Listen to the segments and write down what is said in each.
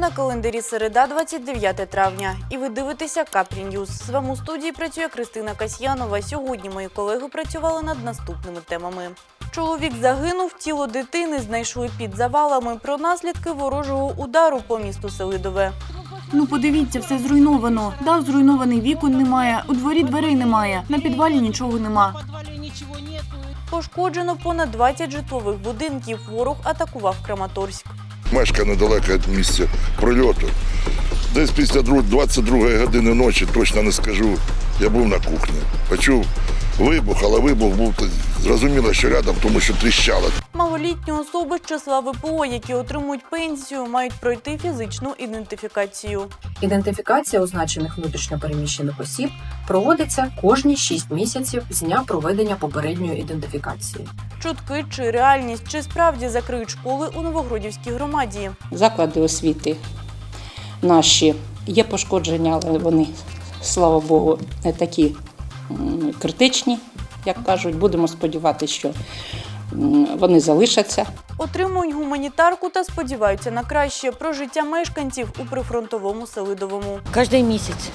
На календарі середа, 29 травня. І ви дивитеся Капрі Ньюз. З вами у студії працює Кристина Касьянова. Сьогодні мої колеги працювали над наступними темами. Чоловік загинув, тіло дитини знайшли під завалами про наслідки ворожого удару по місту Селидове. Ну подивіться, все зруйновано. Дах зруйнований, вікон немає, у дворі дверей немає, на підвалі нічого нема. Пошкоджено понад 20 житлових будинків. Ворог атакував Краматорськ. Мешкає недалеко від місця прильоту. Десь після друг- 22 години ночі, точно не скажу, я був на кухні. Почув вибух, але вибух був зрозуміло, що рядом, тому що тріщало. Малолітні особи з числа ВПО, які отримують пенсію, мають пройти фізичну ідентифікацію. Ідентифікація означених внутрішньопереміщених осіб проводиться кожні 6 місяців з дня проведення попередньої ідентифікації. Чутки чи реальність, чи справді закриють школи у Новогродівській громаді. заклади освіти наші є пошкодження, але вони, слава Богу, не такі критичні, як кажуть. Будемо сподіватися, що вони залишаться. Отримують гуманітарку та сподіваються на краще про життя мешканців у прифронтовому Селидовому. Кожен місяць.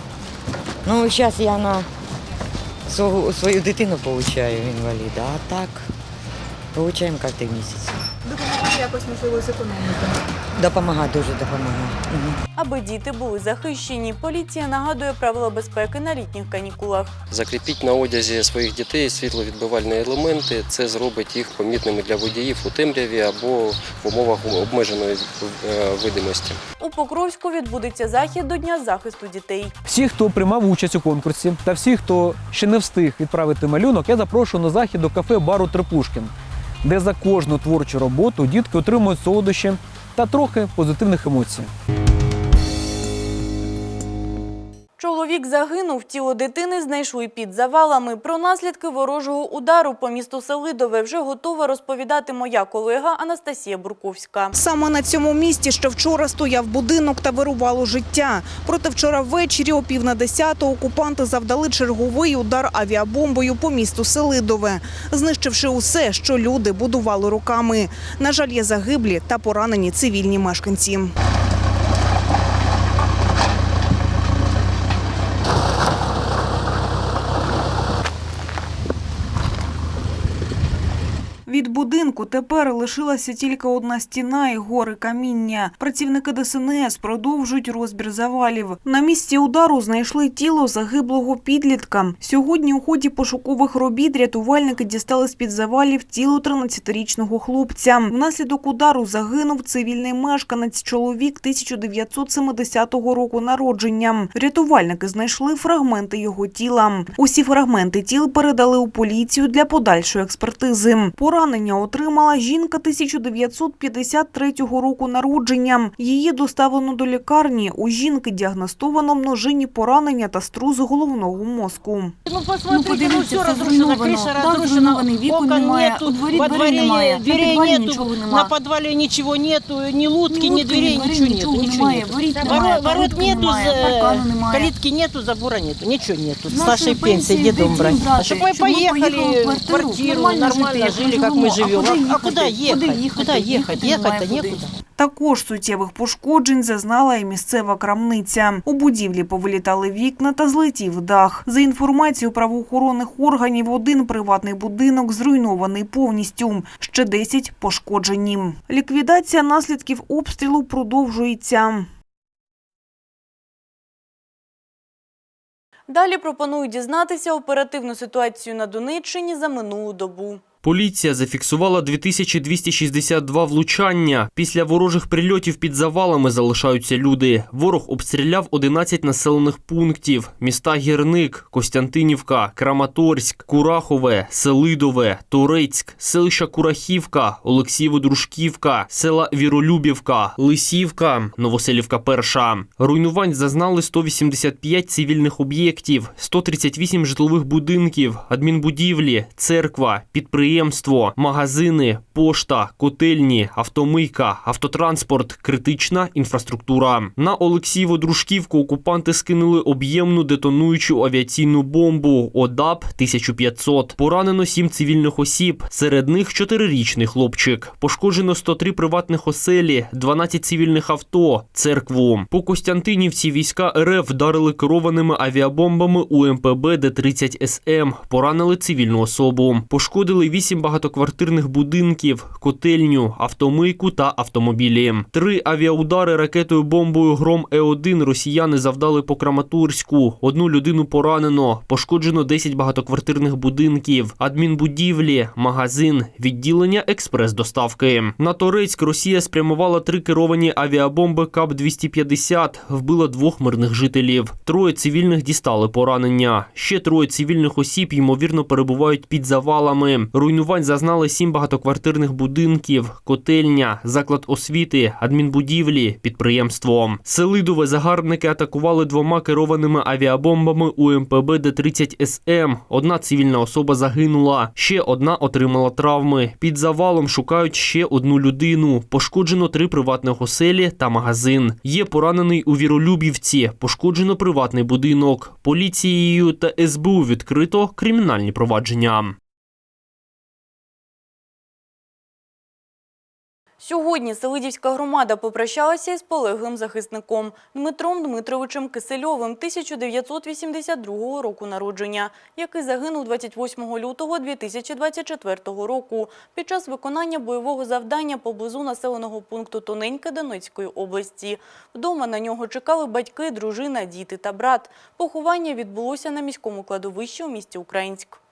Ну, зараз я на свою, свою дитину получаю інваліда, а так получаємо кожен місяць. Якось можливо зекономити. Допомагає, дуже допомагає. Аби діти були захищені, поліція нагадує правила безпеки на літніх канікулах. Закріпіть на одязі своїх дітей світловідбивальні елементи. Це зробить їх помітними для водіїв у темряві або в умовах обмеженої е, видимості. У Покровську відбудеться захід до Дня захисту дітей. Всі, хто приймав участь у конкурсі, та всі, хто ще не встиг відправити малюнок, я запрошую на захід до кафе бару Трипушкін, де за кожну творчу роботу дітки отримують солодощі та трохи позитивних емоцій. Чоловік загинув, тіло дитини знайшли під завалами. Про наслідки ворожого удару по місту Селидове вже готова розповідати моя колега Анастасія Бурковська. Саме на цьому місці ще вчора стояв будинок та вирувало життя. Проте вчора ввечері о пів на десяту окупанти завдали черговий удар авіабомбою по місту Селидове, знищивши усе, що люди будували руками. На жаль, є загиблі та поранені цивільні мешканці. Від будинку тепер лишилася тільки одна стіна і гори каміння. Працівники ДСНС продовжують розбір завалів. На місці удару знайшли тіло загиблого підлітка. Сьогодні у ході пошукових робіт рятувальники дістали з-під завалів тіло 13-річного хлопця. Внаслідок удару загинув цивільний мешканець, чоловік 1970 року народження. Рятувальники знайшли фрагменти його тіла. Усі фрагменти тіл передали у поліцію для подальшої експертизи Поранення отримала жінка 1953 року народження. Її доставлено до лікарні. У жінки діагностовано множинні поранення та струс головного мозку. Ну, посмотрите, Ну ну, подивіться, все все разрушено, зруйновано. крыша Дах разрушена, зруйнований, вікон окон немає, нету, у дворі во дверей дворе немає, на дверей підвалі нету, нічого нема. на подвале ничего нету, ни лутки, Ні ни лутки, ні дверей, дверей, ничего нету, нічого ничего немає, нету. воріт Воро- немає, Ворот калитки нету, немає, за- паркану немає. калитки нету, забора нету, ничего нету. З С нашої нашей пенсии пенсії где дом де брать? дім брати? А чтобы мы Щоб ми поехали поїхали в в квартиру, нормально нормально, жити, як жили, ми как мы живемо. живем. А А, куди куда їхати? ехать? Куда їхати? ехать? Ехать-то куди. некуда. Також суттєвих пошкоджень зазнала і місцева крамниця. У будівлі повилітали вікна та злетів дах. За інформацією правоохоронних органів, один приватний будинок зруйнований повністю. Ще 10 пошкоджені. Ліквідація наслідків обстрілу продовжується. Далі пропоную дізнатися оперативну ситуацію на Донеччині за минулу добу. Поліція зафіксувала 2262 влучання. Після ворожих прильотів під завалами залишаються люди. Ворог обстріляв 11 населених пунктів: міста Гірник, Костянтинівка, Краматорськ, Курахове, Селидове, Торецьк, селища Курахівка, Олексієво-Дружківка, села Віролюбівка, Лисівка, Новоселівка Перша. Руйнувань зазнали 185 цивільних об'єктів, 138 житлових будинків, адмінбудівлі, церква, підприємства, підприємство, магазини, пошта, котельні, автомийка, автотранспорт, критична інфраструктура. На Олексієво-Дружківку окупанти скинули об'ємну детонуючу авіаційну бомбу ОДАП 1500. Поранено сім цивільних осіб, серед них чотирирічний хлопчик. Пошкоджено 103 приватних оселі, 12 цивільних авто, церкву. По Костянтинівці війська РФ вдарили керованими авіабомбами у МПБ Д-30 СМ. Поранили цивільну особу. Пошкодили 8 багатоквартирних будинків, котельню, автомийку та автомобілі. Три авіаудари ракетою бомбою Гром Е1 росіяни завдали по Краматорську. Одну людину поранено. Пошкоджено 10 багатоквартирних будинків, адмінбудівлі, магазин, відділення експрес-доставки. На Торецьк Росія спрямувала три керовані авіабомби КАП-250, вбила двох мирних жителів. Троє цивільних дістали поранення. Ще троє цивільних осіб, ймовірно, перебувають під завалами. Руйнувань зазнали сім багатоквартирних будинків, котельня, заклад освіти, адмінбудівлі, підприємство. Селидове загарбники атакували двома керованими авіабомбами у МПБ Д-30 СМ. Одна цивільна особа загинула, ще одна отримала травми. Під завалом шукають ще одну людину. Пошкоджено три приватних оселі та магазин. Є поранений у Віролюбівці. Пошкоджено приватний будинок. Поліцією та СБУ відкрито кримінальні провадження. Сьогодні Селидівська громада попрощалася із полеглим захисником Дмитром Дмитровичем Кисельовим 1982 року народження, який загинув 28 лютого 2024 року під час виконання бойового завдання поблизу населеного пункту Тоненьке Донецької області. Вдома на нього чекали батьки, дружина, діти та брат. Поховання відбулося на міському кладовищі у місті Українськ.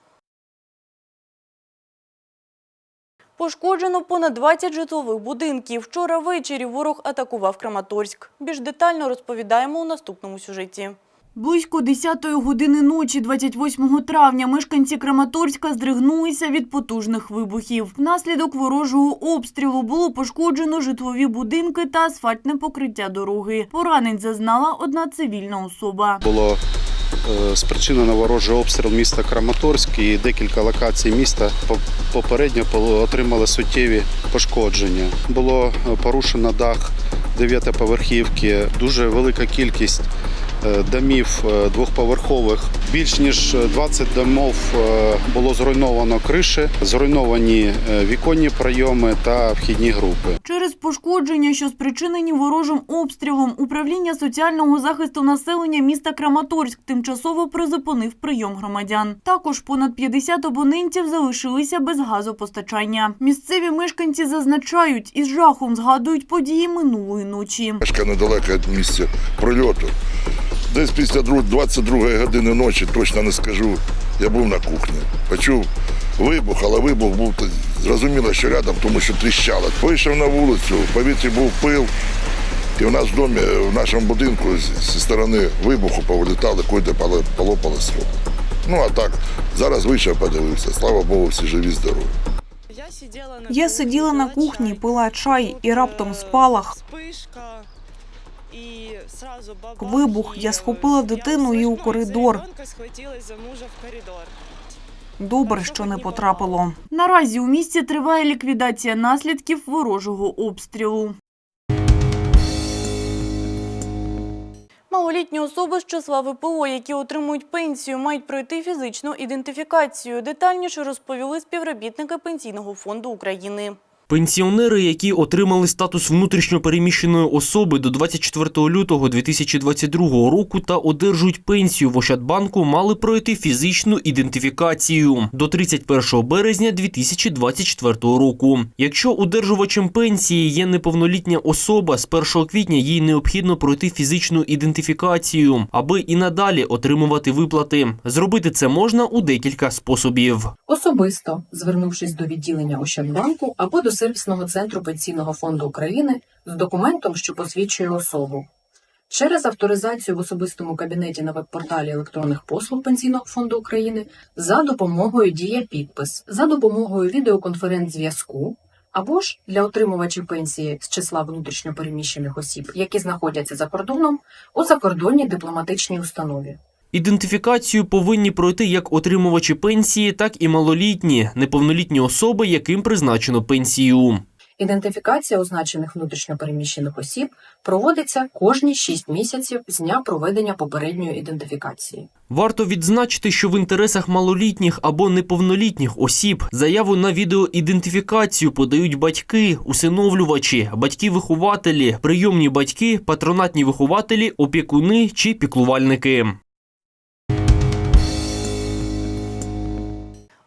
Пошкоджено понад 20 житлових будинків. Вчора ввечері ворог атакував Краматорськ. Більш детально розповідаємо у наступному сюжеті. Близько 10-ї години ночі 28 травня мешканці Краматорська здригнулися від потужних вибухів. Внаслідок ворожого обстрілу було пошкоджено житлові будинки та асфальтне покриття дороги. Поранень зазнала одна цивільна особа. Було спричинено ворожий обстріл міста Краматорськ і декілька локацій міста по- попередньо отримали суттєві пошкодження. Було е, порушено дах дев'ятиповерхівки, дуже велика кількість е, домів е, двохповерхових. Більш ніж 20 домов е, було зруйновано криші, зруйновані е, віконні прийоми та вхідні групи. Через пошкодження, що спричинені ворожим обстрілом, управління соціального захисту населення міста Краматорськ тимчасово призупинив прийом громадян. Також понад 50 абонентів залишилися без газопостачання. Місцеві мешканці зазначають, із жахом згадують події минулої ночі. Мешка недалеко від місця прильоту. Десь після друг- 22 години ночі, точно не скажу, я був на кухні. Почув вибух, але вибух був зрозуміло, що рядом, тому що тріщало. Вийшов на вулицю, в повітрі був пил. І в нас в домі, в нашому будинку з- зі сторони вибуху повилітали, куди полопали скло. Ну а так, зараз вийшов, подивився. Слава Богу, всі живі, здорові. Я сиділа на кухні, пила чай і раптом спалах. Вибух. Я схопила дитину і у коридор. Добре, що не потрапило. Наразі у місті триває ліквідація наслідків ворожого обстрілу. Малолітні особи з числа ВПО, які отримують пенсію, мають пройти фізичну ідентифікацію. Детальніше розповіли співробітники Пенсійного фонду України. Пенсіонери, які отримали статус внутрішньопереміщеної особи до 24 лютого 2022 року та одержують пенсію в Ощадбанку, мали пройти фізичну ідентифікацію до 31 березня 2024 року. Якщо одержувачем пенсії є неповнолітня особа, з 1 квітня їй необхідно пройти фізичну ідентифікацію, аби і надалі отримувати виплати. Зробити це можна у декілька способів. Особисто звернувшись до відділення Ощадбанку або до сервісного центру Пенсійного фонду України з документом, що посвідчує особу. Через авторизацію в особистому кабінеті на веб-порталі електронних послуг Пенсійного фонду України за допомогою Дія підпис, за допомогою відеоконференц-зв'язку або ж для отримувачів пенсії з числа внутрішньопереміщених осіб, які знаходяться за кордоном у закордонній дипломатичній установі. Ідентифікацію повинні пройти як отримувачі пенсії, так і малолітні, неповнолітні особи, яким призначено пенсію. Ідентифікація означених внутрішньопереміщених осіб проводиться кожні 6 місяців з дня проведення попередньої ідентифікації. Варто відзначити, що в інтересах малолітніх або неповнолітніх осіб заяву на відеоідентифікацію подають батьки, усиновлювачі, батьки-вихователі, прийомні батьки, патронатні вихователі, опікуни чи піклувальники.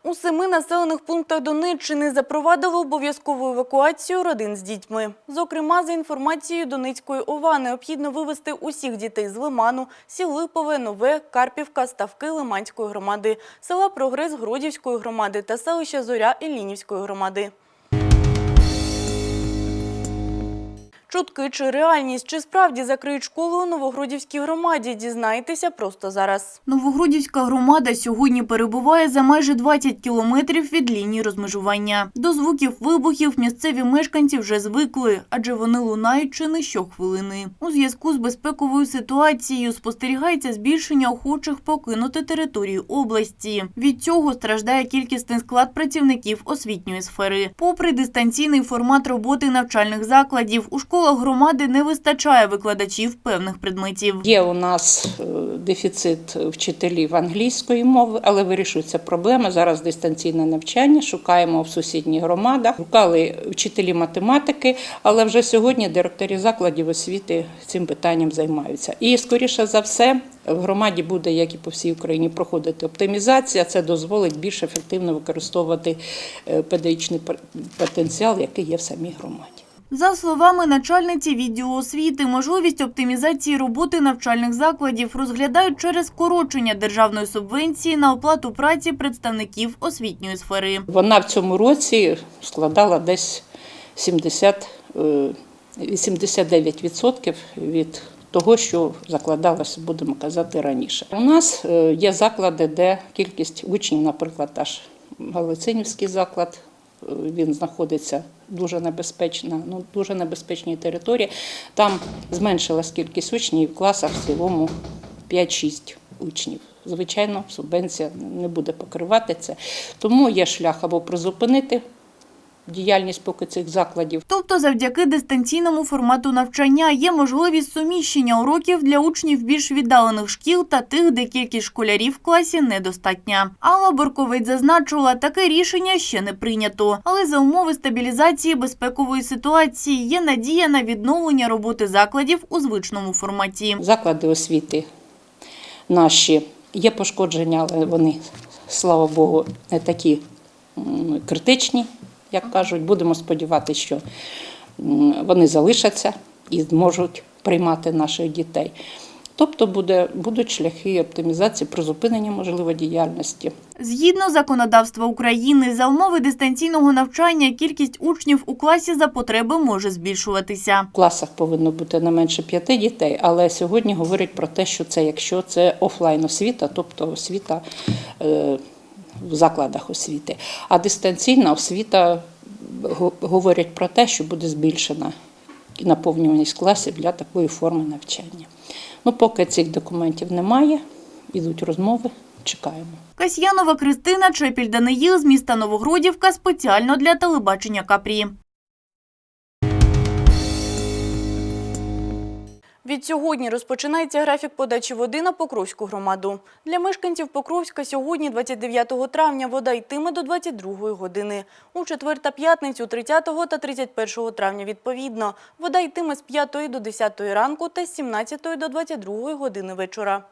У семи населених пунктах Донеччини запровадили обов'язкову евакуацію родин з дітьми. Зокрема, за інформацією Донецької ОВА, необхідно вивезти усіх дітей з Лиману, сіл Липове, Нове, Карпівка, Ставки Лиманської громади, села Прогрес Гродівської громади та селища Зоря Іллінівської громади. Чутки чи реальність, чи справді закриють школи у Новогродівській громаді, дізнайтеся просто зараз. Новогродівська громада сьогодні перебуває за майже 20 кілометрів від лінії розмежування. До звуків вибухів місцеві мешканці вже звикли, адже вони лунають чи не щохвилини. У зв'язку з безпековою ситуацією спостерігається збільшення охочих покинути територію області. Від цього страждає кількісний склад працівників освітньої сфери. Попри дистанційний формат роботи навчальних закладів, у школах громади не вистачає викладачів певних предметів. Є у нас е, дефіцит вчителів англійської мови, але вирішується проблема. Зараз дистанційне навчання. Шукаємо в сусідніх громадах. Шукали вчителі математики, але вже сьогодні директори закладів освіти цим питанням займаються. І скоріше за все. В громаді буде, як і по всій Україні, проходити оптимізація. Це дозволить більш ефективно використовувати е, педагогічний потенціал, який є в самій громаді. За словами начальниці відділу освіти, можливість оптимізації роботи навчальних закладів розглядають через скорочення державної субвенції на оплату праці представників освітньої сфери. Вона в цьому році складала десь 70, е, 89% від того, що закладалося, будемо казати, раніше. У нас е, є заклади, де кількість учнів, наприклад, аж Галицинівський заклад, він знаходиться дуже небезпечна, ну дуже небезпечній території. Там зменшилась кількість учнів в класах в цілому 5-6 учнів. Звичайно, субвенція не буде покривати це. Тому є шлях або призупинити діяльність поки цих закладів. Тобто, завдяки дистанційному формату навчання є можливість суміщення уроків для учнів більш віддалених шкіл та тих, де кількість школярів в класі недостатня. Алла Борковець зазначила, таке рішення ще не прийнято, але за умови стабілізації безпекової ситуації є надія на відновлення роботи закладів у звичному форматі. Заклади освіти наші є пошкодження, але вони, слава Богу, не такі критичні, як кажуть. Будемо сподіватися, що вони залишаться і зможуть приймати наших дітей. Тобто буде, будуть шляхи оптимізації, призупинення можливо діяльності. Згідно законодавства України, за умови дистанційного навчання кількість учнів у класі за потреби може збільшуватися. В класах повинно бути не менше п'яти дітей, але сьогодні говорять про те, що це якщо це офлайн освіта, тобто освіта е, в закладах освіти. А дистанційна освіта го- говорять про те, що буде збільшена наповнюваність класів для такої форми навчання. Ну, поки цих документів немає, ідуть розмови, чекаємо. Касьянова Кристина, Чепіль Даниїл з міста Новогродівка спеціально для телебачення Капрі. Від сьогодні розпочинається графік подачі води на Покровську громаду. Для мешканців Покровська сьогодні, 29 травня, вода йтиме до 22 години. У четвер п'ятницю, 30 та 31 травня відповідно. Вода йтиме з 5 до 10 ранку та з 17 до 22 години вечора.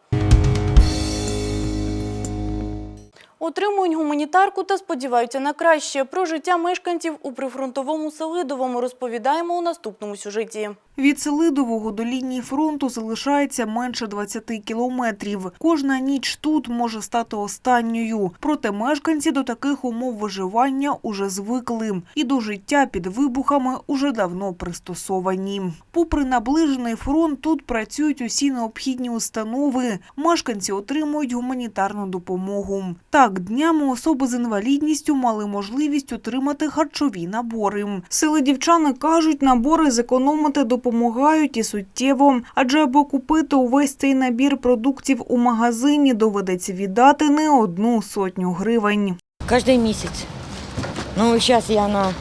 Отримують гуманітарку та сподіваються на краще. Про життя мешканців у прифронтовому Селидовому розповідаємо у наступному сюжеті. Від Селидового до лінії фронту залишається менше 20 кілометрів. Кожна ніч тут може стати останньою. Проте мешканці до таких умов виживання уже звикли. І до життя під вибухами уже давно пристосовані. Попри наближений фронт, тут працюють усі необхідні установи. Мешканці отримують гуманітарну допомогу. Так, Так, днями особи з інвалідністю мали можливість отримати харчові набори. Сили дівчани кажуть, набори зекономити допомагають і суттєво, адже аби купити увесь цей набір продуктів у магазині, доведеться віддати не одну сотню гривень. Кожен місяць. Ну, зараз я на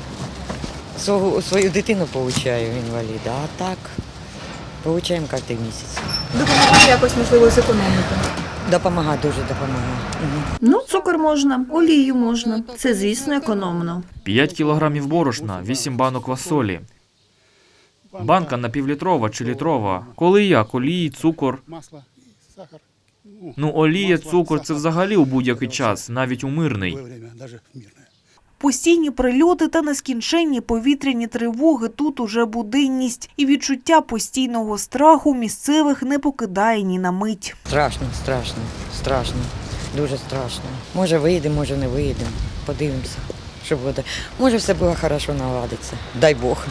свою, свою дитину получаю інваліда, а так получаємо кожен місяць. Допомогти якось можливо зекономити. Допомагає, дуже допомагає. Угу. Ну, цукор можна, олію можна. Це, звісно, економно. 5 кілограмів борошна, 8 банок васолі. Банка напівлітрова чи літрова. Коли як? Олії, цукор. Ну, олія, цукор це взагалі у будь-який час, навіть у мирний. Постійні прильоти та нескінченні повітряні тривоги тут уже буденність, і відчуття постійного страху місцевих не покидає ні на мить. Страшно, страшно, страшно, дуже страшно. Може виїдемо, може не виїдемо. Подивимося, що буде. Може все буде хорошо наладиться. Дай Бог.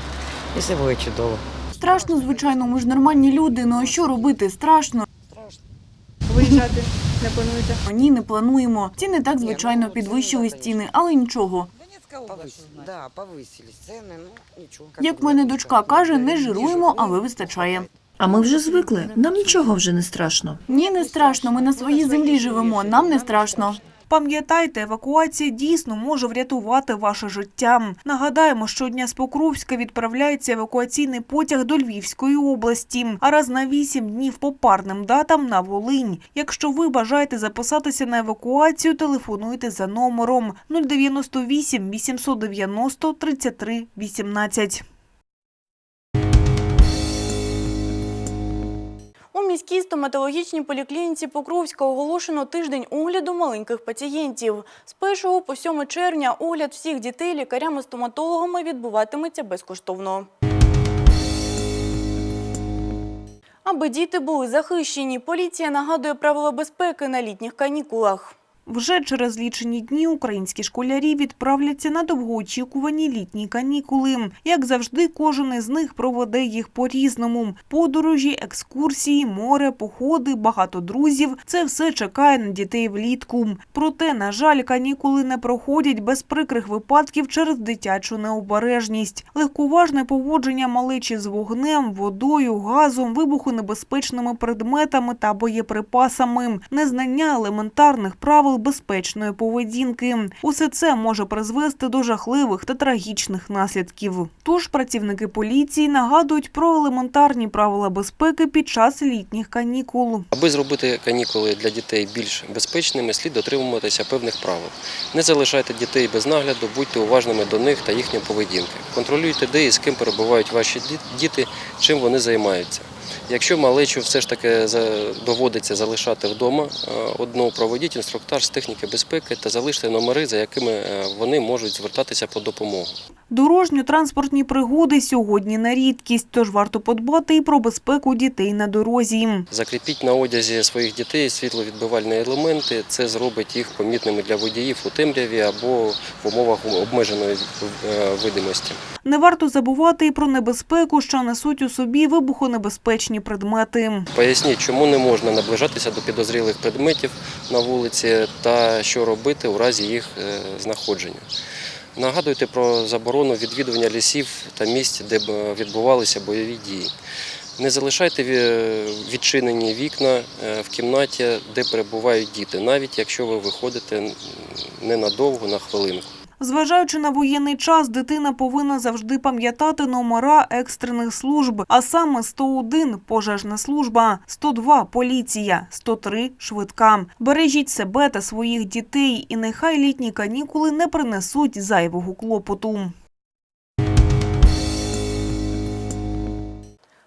І все буде чудово. Страшно, звичайно, ми ж нормальні люди, ну а що робити? Страшно. Виїжджати не плануєте? Ні, не плануємо. Ціни так, звичайно, підвищили ціни, але нічого. Да, повисились ціни, ну нічого. Як мене дочка каже, не жируємо, але вистачає. А ми вже звикли. Нам нічого вже не страшно. Ні, не страшно, ми на своїй землі живемо, нам не страшно. Пам'ятайте, евакуація дійсно може врятувати ваше життя. Нагадаємо, щодня з Покровська відправляється евакуаційний потяг до Львівської області, а раз на вісім днів по парним датам на Волинь. Якщо ви бажаєте записатися на евакуацію, телефонуйте за номером 098 890 33 18. У міській стоматологічній поліклініці Покровська оголошено тиждень огляду маленьких пацієнтів. З 1 по 7 червня огляд всіх дітей лікарями-стоматологами відбуватиметься безкоштовно. Аби діти були захищені, поліція нагадує правила безпеки на літніх канікулах. Вже через лічені дні українські школярі відправляться на довгоочікувані літні канікули. Як завжди, кожен із них проведе їх по-різному. Подорожі, екскурсії, море, походи, багато друзів – це все чекає на дітей влітку. Проте, на жаль, канікули не проходять без прикрих випадків через дитячу необережність. Легковажне поводження малечі з вогнем, водою, газом, вибухонебезпечними предметами та боєприпасами, незнання елементарних правил безпечної поведінки. Усе це може призвести до жахливих та трагічних наслідків. Тож працівники поліції нагадують про елементарні правила безпеки під час літніх канікул. Аби зробити канікули для дітей більш безпечними, слід дотримуватися певних правил. Не залишайте дітей без нагляду, будьте уважними до них та їхньої поведінки. Контролюйте, де і з ким перебувають ваші діти, чим вони займаються. Якщо малечу все ж таки доводиться залишати вдома, е, одну проведіть інструктаж з техніки безпеки та залиште номери, за якими е, вони можуть звертатися по допомогу. Дорожньо-транспортні пригоди сьогодні на рідкість, тож варто подбати і про безпеку дітей на дорозі. Закріпіть на одязі своїх дітей світловідбивальні елементи. Це зробить їх помітними для водіїв у темряві або в умовах обмеженої е, видимості. Не варто забувати і про небезпеку, що несуть у собі вибухонебезпечні предмети. Поясніть, чому не можна наближатися до підозрілих предметів на вулиці та що робити у разі їх е, знаходження. Нагадуйте про заборону відвідування лісів та місць, де е, відбувалися бойові дії. Не залишайте відчинені вікна е, в кімнаті, де перебувають діти, навіть якщо ви виходите ненадовго на хвилинку. Зважаючи на воєнний час, дитина повинна завжди пам'ятати номера екстрених служб, а саме 101 – пожежна служба, 102 – поліція, 103 – швидка. Бережіть себе та своїх дітей, і нехай літні канікули не принесуть зайвого клопоту.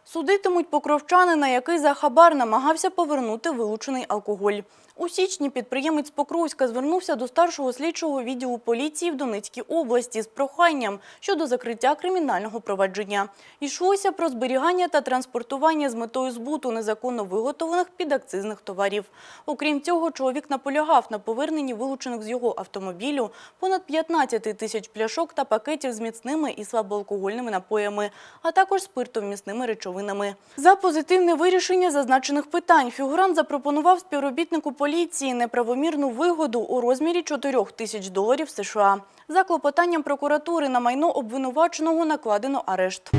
Судитимуть покровчанина, який за хабар намагався повернути вилучений алкоголь. У січні підприємець Покровська звернувся до старшого слідчого відділу поліції в Донецькій області з проханням щодо закриття кримінального провадження. Йшлося про зберігання та транспортування з метою збуту незаконно виготовлених підакцизних товарів. Окрім цього, чоловік наполягав на поверненні вилучених з його автомобілю понад 15 тисяч пляшок та пакетів з міцними і слабоалкогольними напоями, а також спиртовмісними речовинами. За позитивне вирішення зазначених питань фігурант запропонував співробітнику поліції поліції неправомірну вигоду у розмірі 4 тисяч доларів США. За клопотанням прокуратури на майно обвинуваченого накладено арешт.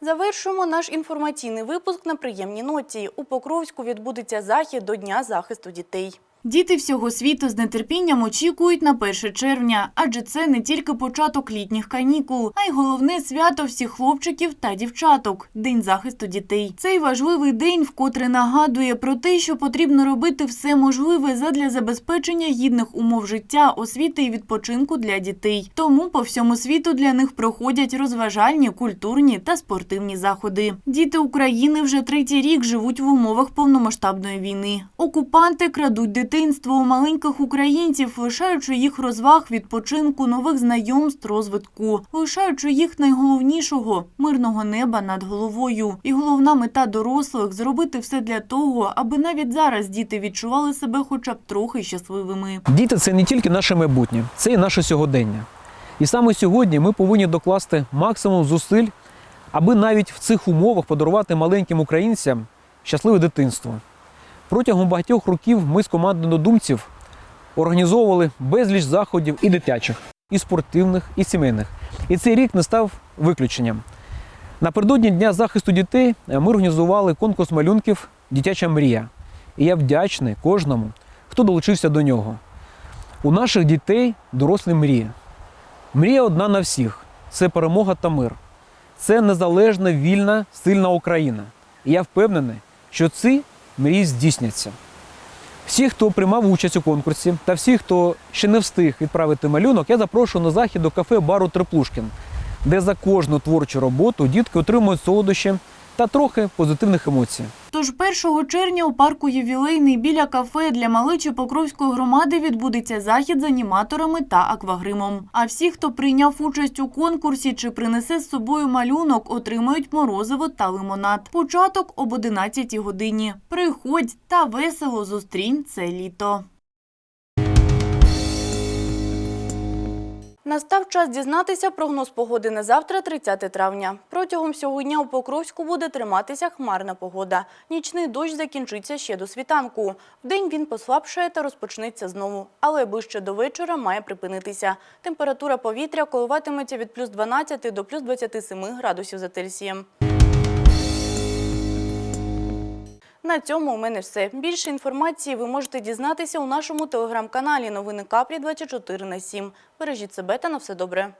Завершуємо наш інформаційний випуск на приємній ноті. У Покровську відбудеться захід до Дня захисту дітей. Діти всього світу з нетерпінням очікують на 1 червня, адже це не тільки початок літніх канікул, а й головне свято всіх хлопчиків та дівчаток День захисту дітей. Цей важливий день вкотре нагадує про те, що потрібно робити все можливе задля забезпечення гідних умов життя, освіти і відпочинку для дітей. Тому по всьому світу для них проходять розважальні, культурні та спортивні заходи. Діти України вже третій рік живуть в умовах повномасштабної війни. Окупанти крадуть дитинство у маленьких українців, лишаючи їх розваг, відпочинку, нових знайомств, розвитку, лишаючи їх найголовнішого мирного неба над головою. І головна мета дорослих зробити все для того, аби навіть зараз діти відчували себе хоча б трохи щасливими. Діти це не тільки наше майбутнє, це і наше сьогодення. І саме сьогодні ми повинні докласти максимум зусиль, аби навіть в цих умовах подарувати маленьким українцям щасливе дитинство. Протягом багатьох років ми з командою однодумців організовували безліч заходів і дитячих, і спортивних, і сімейних. І цей рік не став виключенням. Напередодні Дня захисту дітей е, ми організували конкурс малюнків Дитяча мрія. І я вдячний кожному, хто долучився до нього. У наших дітей дорослі мрії. Мрія одна на всіх це перемога та мир. Це незалежна, вільна, сильна Україна. І я впевнений, що ці мрії здійсняться. Всі, хто приймав участь у конкурсі, та всі, хто ще не встиг відправити малюнок, я запрошую на захід до кафе бару Треплушкін, де за кожну творчу роботу дітки отримують солодощі та трохи позитивних емоцій. Тож 1 червня у парку ювілейний біля кафе для малечі Покровської громади відбудеться захід з аніматорами та аквагримом. А всі, хто прийняв участь у конкурсі чи принесе з собою малюнок, отримають морозиво та лимонад. Початок об 11 годині. Приходь та весело зустрінь це літо. Настав час дізнатися прогноз погоди на завтра, 30 травня. Протягом всього дня у Покровську буде триматися хмарна погода. Нічний дощ закінчиться ще до світанку. Вдень він послабшає та розпочнеться знову. Але ближче до вечора має припинитися. Температура повітря коливатиметься від плюс 12 до плюс 27 градусів за Цельсієм. На цьому у мене все. Більше інформації ви можете дізнатися у нашому телеграм-каналі Новини Каплі 24 на 7. Бережіть себе та на все добре.